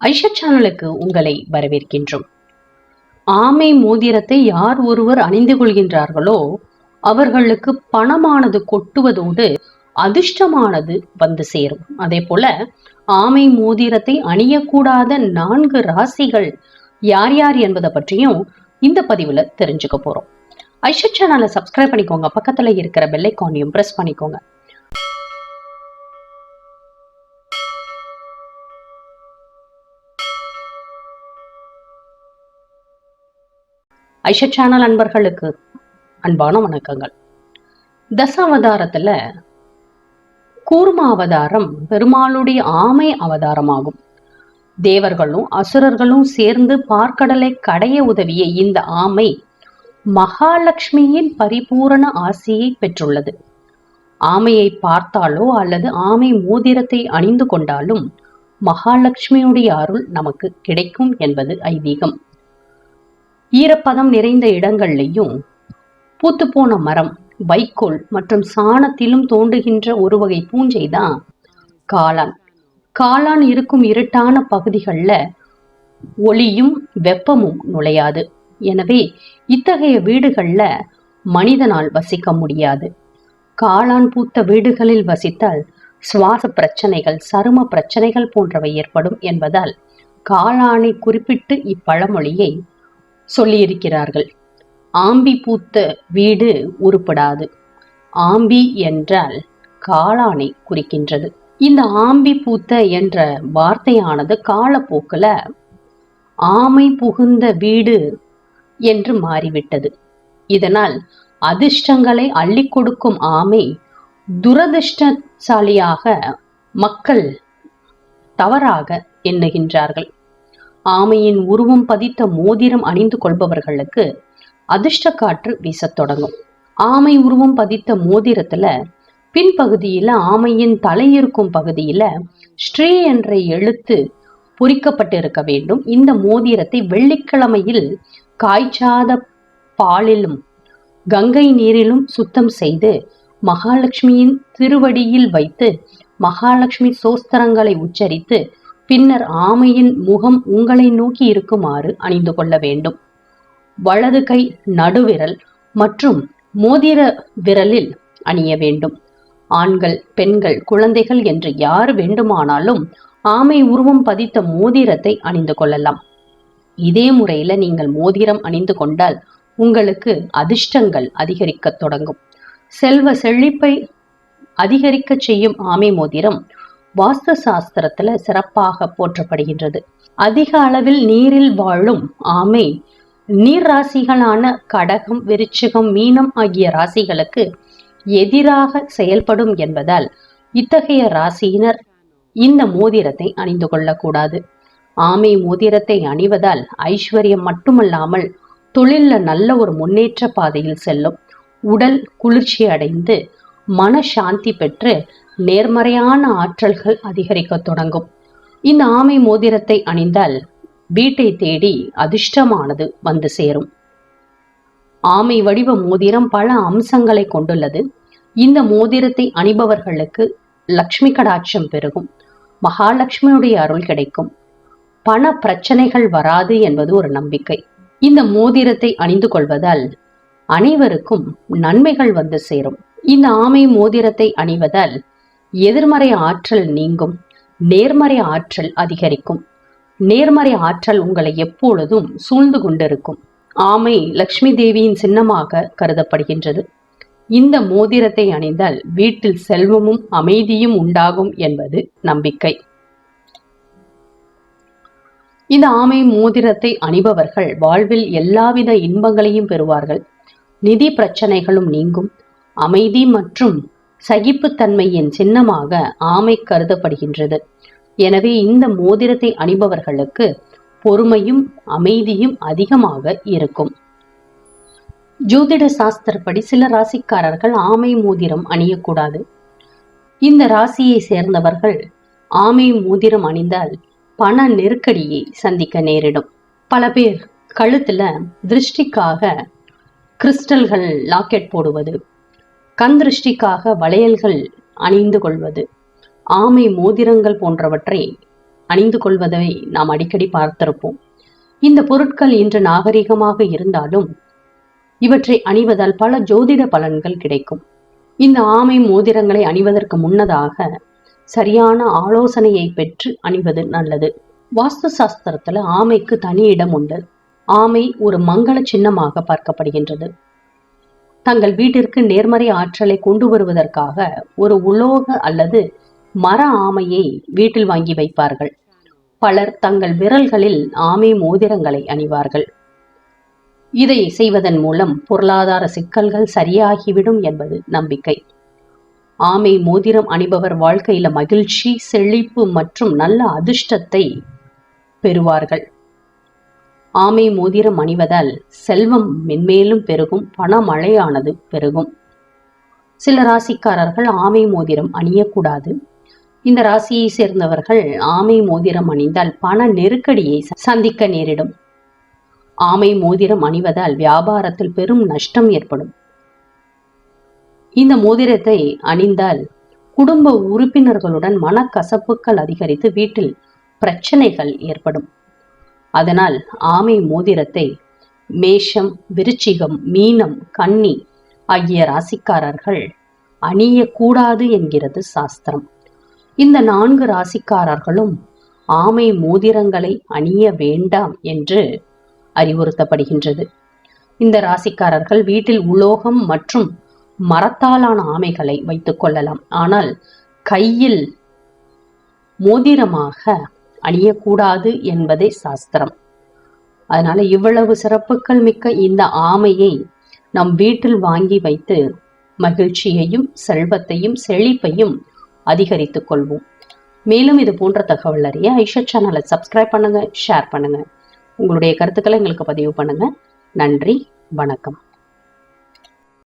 ஐஷா சேனலுக்கு உங்களை வரவேற்கின்றோம். ஆமை மோதிரத்தை யார் ஒருவர் அணிந்து கொள்கின்றார்களோ அவர்களுக்கு பணமானது கொட்டுவதோடு அதிர்ஷ்டமானது வந்து சேரும். அதே போல ஆமை மோதிரத்தை அணியக்கூடாத நான்கு ராசிகள் யார் யார் என்பதை பற்றியும் இந்த பதிவுல தெரிஞ்சுக்க போறோம். ஐஷா சேனலை சப்ஸ்கிரைப் பண்ணிக்கோங்க. பக்கத்துல இருக்கிற பெல்லைக்கானையும் பிரஸ் பண்ணிக்கோங்க. ஐஷா சேனல் அன்பர்களுக்கு அன்பான வணக்கங்கள். தசாவதாரத்துல கூர்ம அவதாரம் பெருமாளுடைய ஆமை அவதாரமாகும். தேவர்களும் அசுரர்களும் சேர்ந்து பார்க்கடலை கடைய உதவிய இந்த ஆமை மகாலட்சுமியின் பரிபூரண ஆசையை பெற்றுள்ளது. ஆமையை பார்த்தாலோ அல்லது ஆமை மோதிரத்தை அணிந்து கொண்டாலும் மகாலட்சுமியுடைய அருள் நமக்கு கிடைக்கும் என்பது ஐதீகம். ஈரப்பதம் நிறைந்த இடங்கள்லையும் பூத்துப்போன மரம் வைக்கோல் மற்றும் சாணத்திலும் தோண்டுகின்ற ஒரு வகை பூஞ்சை தான் காளான். காளான் இருக்கும் இருட்டான பகுதிகளில் ஒளியும் வெப்பமும் நுழையாது. எனவே இத்தகைய வீடுகளில் மனிதனால் வசிக்க முடியாது. காளான் பூத்த வீடுகளில் வசித்தால் சுவாச பிரச்சனைகள் சரும பிரச்சனைகள் போன்றவை ஏற்படும் என்பதால் காளானை குறிப்பிட்டு இப்பழமொழியை சொல்லியிருக்கிறார்கள். ஆம்பி பூத்த வீடு உருப்படாது. ஆம்பி என்றால் காளானை குறிக்கின்றது. இந்த ஆம்பி பூத்த என்ற வார்த்தையானது காலப்போக்கில் ஆமை புகுந்த வீடு என்று மாறிவிட்டது. இதனால் அதிர்ஷ்டங்களை அள்ளி கொடுக்கும் ஆமை துரதிர்ஷ்டசாலியாக மக்கள் தவறாக எண்ணுகின்றார்கள். ஆமையின் உருவம் பதித்த மோதிரம் அணிந்து கொள்பவர்களுக்கு அதிர்ஷ்ட காற்று வீசத் தொடங்கும். ஆமை உருவம் பதித்த மோதிரத்துல பின்பகுதியில ஆமையின் தலை இருக்கும் பகுதியில ஸ்ரீ என்ற எழுத்து பொறிக்கப்பட்டிருக்க வேண்டும். இந்த மோதிரத்தை வெள்ளிக்கிழமையில் காய்ச்சாத பாலிலும் கங்கை நீரிலும் சுத்தம் செய்து மகாலட்சுமியின் திருவடியில் வைத்து மகாலட்சுமி சோஸ்திரங்களை உச்சரித்து பின்னர் ஆமையின் முகம் உங்களை நோக்கி இருக்குமாறு அணிந்து கொள்ள வேண்டும். வலது கை நடுவிரல் மற்றும் மோதிர விரலில் அணிய வேண்டும். ஆண்கள் பெண்கள் குழந்தைகள் என்று யார் வேண்டுமானாலும் ஆமை உருவம் பதித்த மோதிரத்தை அணிந்து கொள்ளலாம். இதே முறையில நீங்கள் மோதிரம் அணிந்து கொண்டால் உங்களுக்கு அதிர்ஷ்டங்கள் அதிகரிக்கத் தொடங்கும். செல்வ செழிப்பை அதிகரிக்க செய்யும் ஆமை மோதிரம் வாஸ்து சாஸ்திரத்துல சிறப்பாக போற்றப்படுகின்றது. அதிக அளவில் நீரில் வாழும் ஆமை நீர் ராசிகளான கடகம் விருச்சிகம் மீனம் ஆகிய ராசிகளுக்கு எதிராக செயல்படும் என்பதால் இத்தகைய ராசியினர் இந்த மோதிரத்தை அணிந்து கொள்ளக்கூடாது. ஆமை மோதிரத்தை அணிவதால் ஐஸ்வர்யம் மட்டுமல்லாமல் தொழில்ல நல்ல ஒரு முன்னேற்ற பாதையில் செல்லும் உடல் குளிர்ச்சி அடைந்து மன சாந்தி பெற்று நேர்மறையான ஆற்றல்கள் அதிகரிக்க தொடங்கும். இந்த ஆமை மோதிரத்தை அணிந்தால் வீட்டை தேடி அதிர்ஷ்டமானது வந்து சேரும். ஆமை வடிவ மோதிரம் பல அம்சங்களை கொண்டுள்ளது. இந்த மோதிரத்தை அணிபவர்களுக்கு லக்ஷ்மி கடாட்சம் பெருகும். மகாலட்சுமியுடைய அருள் கிடைக்கும். பண பிரச்சனைகள் வராது என்பது ஒரு நம்பிக்கை. இந்த மோதிரத்தை அணிந்து கொள்வதால் அனைவருக்கும் நன்மைகள் வந்து சேரும். இந்த ஆமை மோதிரத்தை அணிவதால் எதிர்மறை ஆற்றல் நீங்கும் நேர்மறை ஆற்றல் அதிகரிக்கும். நேர்மறை ஆற்றல் உங்களை எப்பொழுதும் சூழ்ந்து கொண்டிருக்கும். ஆமை லக்ஷ்மி தேவியின் சின்னமாக கருதப்படுகின்றது. இந்த மோதிரத்தை அணிந்தால் வீட்டில் செல்வமும் அமைதியும் உண்டாகும் என்பது நம்பிக்கை. இந்த ஆமை மோதிரத்தை அணிபவர்கள் வாழ்வில் எல்லாவித இன்பங்களையும் பெறுவார்கள். நிதி பிரச்சனைகளும் நீங்கும். அமைதி மற்றும் சகிப்புத்தன்மையின் சின்னமாக ஆமை கருதப்படுகின்றது. எனவே இந்த மோதிரத்தை அணிபவர்களுக்கு பொறுமையும் அமைதியும் அதிகமாக இருக்கும். ஜோதிட சாஸ்திரப்படி சில ராசிக்காரர்கள் ஆமை மோதிரம் அணியக்கூடாது. இந்த ராசியை சேர்ந்தவர்கள் ஆமை மோதிரம் அணிந்தால் பண நெருக்கடியை சந்திக்க நேரிடும். பல பேர் கழுத்துல திருஷ்டிக்காக கிறிஸ்டல்கள் லாக்கெட் போடுவது கந்திருஷ்டிக்காக வளையல்கள் அணிந்து கொள்வது ஆமை மோதிரங்கள் போன்றவற்றை அணிந்து கொள்வதை நாம் அடிக்கடி பார்த்திருப்போம். இந்த பொருட்கள் இன்று நாகரிகமாக இருந்தாலும் இவற்றை அணிவதால் பல ஜோதிட பலன்கள் கிடைக்கும். இந்த ஆமை மோதிரங்களை அணிவதற்கு முன்னதாக சரியான ஆலோசனையை பெற்று அணிவது நல்லது. வாஸ்து சாஸ்திரத்துல ஆமைக்கு தனி இடம் உண்டு. ஆமை ஒரு மங்கள சின்னமாக பார்க்கப்படுகின்றது. தங்கள் வீட்டிற்கு நேர்மறை ஆற்றலை கொண்டு வருவதற்காக ஒரு உலோக அல்லது மர ஆமையை வீட்டில் வாங்கி வைப்பார்கள். பலர் தங்கள் விரல்களில் ஆமை மோதிரங்களை அணிவார்கள். இதை செய்வதன் மூலம் பொருளாதார சிக்கல்கள் சரியாகிவிடும் என்பது நம்பிக்கை. ஆமை மோதிரம் அணிபவர் வாழ்க்கையில மகிழ்ச்சி செழிப்பு மற்றும் நல்ல அதிர்ஷ்டத்தை பெறுவார்கள். ஆமை மோதிரம் அணிவதால் செல்வம் மென்மேலும் பெருகும் பணமழையானது பெருகும். சில ராசிக்காரர்கள் ஆமை மோதிரம் அணியக்கூடாது. இந்த ராசியை சேர்ந்தவர்கள் ஆமை மோதிரம் அணிந்தால் பண நெருக்கடியை சந்திக்க நேரிடும். ஆமை மோதிரம் அணிவதால் வியாபாரத்தில் பெரும் நஷ்டம் ஏற்படும். இந்த மோதிரத்தை அணிந்தால் குடும்ப உறுப்பினர்களுடன் மனக்கசப்புகள் அதிகரித்து வீட்டில் பிரச்சனைகள் ஏற்படும். அதனால் ஆமை மோதிரத்தை மேஷம் விருச்சிகம் மீனம் கன்னி ஆகிய ராசிக்காரர்கள் அணியக்கூடாது என்கிறது சாஸ்திரம். இந்த நான்கு ராசிக்காரர்களும் ஆமை மோதிரங்களை அணிய வேண்டாம் என்று அறிவுறுத்தப்படுகின்றது. இந்த ராசிக்காரர்கள் வீட்டில் உலோகம் மற்றும் மரத்தாலான ஆமைகளை வைத்துக் கொள்ளலாம். ஆனால் கையில் மோதிரமாக அணியக்கூடாது என்பதே சாஸ்திரம். அதனால இவ்வளவு சிறப்புகள் மிக்க இந்த ஆமையை நம் வீட்டில் வாங்கி வைத்து மகிழ்ச்சியையும் செல்வத்தையும் செழிப்பையும் அதிகரித்துக் கொள்வோம். மேலும் இது போன்ற தகவல் அறிய ஐஷா சேனலை சப்ஸ்கிரைப் பண்ணுங்க ஷேர் பண்ணுங்க. உங்களுடைய கருத்துக்களை எங்களுக்கு பதிவு பண்ணுங்க. நன்றி வணக்கம்.